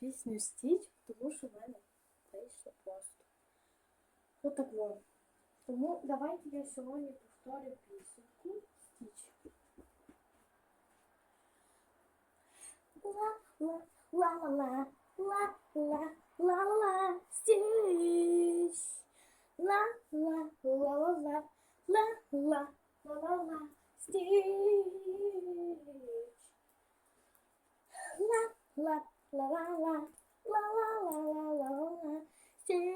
пісню стіть, тому що в мене вийшло просто. Отакло. От тому ну, давайте я сьогодні повторю пісеньку стіч. Ла-ла-ла-ла-ла, ла-ла-ла-ла-ла, стіч. Ла-ла-ла-ла-ла, ла-ла-ла-ла-ла, стіч. Ла-ла-ла. La la la, la la la la la la, stitch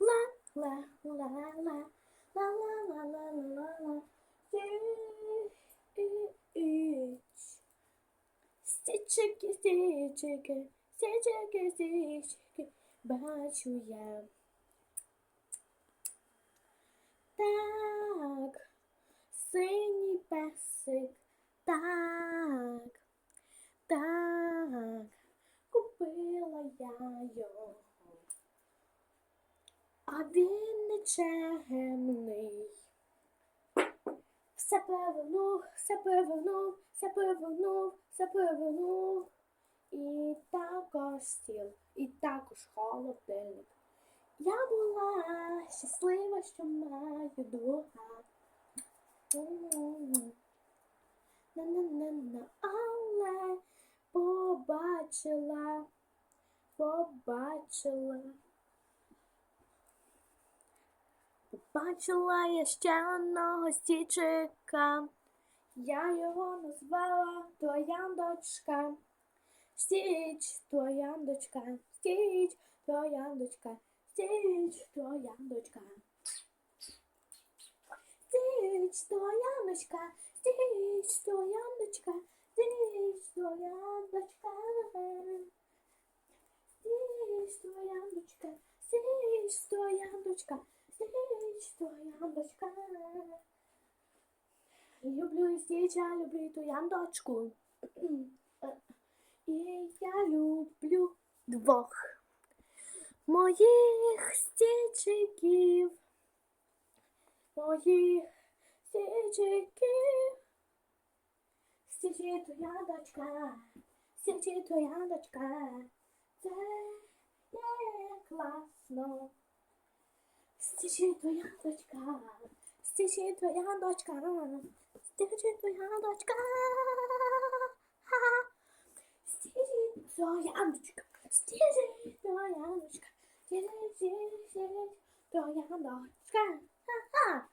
La la la la, la la la la la la la, stage. Stitch it, stitch it, stitch it, stitch it, бачу Так, сині песик. А він не чемний. Все повернув, все повернув, все повернув, все повернув. І також стіл, і також холодильник. Я була щаслива, що маю друга. На-на-на-на, але побачила, побачила. Побачила я ще одного стічика. Я його назвала Трояндочка. Стіч, трояндочка, стіч, трояндочка, стіч, трояндочка. Стіч, трояндочка, стіч, трояндочка, стіч, трояндочка. Стіч, трояндочка, стіч, трояндочка, стіч, трояндочка. Люблю і стіча, люблю і трояндочку. І я люблю двох моїх стічиків, моїх стічиків. Стічі твоя дочка, стічі твоя дочка, це є стічі твоя дочка, стічі твоя дочка, стічі твоя дочка, стічі твоя дочка, стічі твоя дочка, стічі твоя дочка.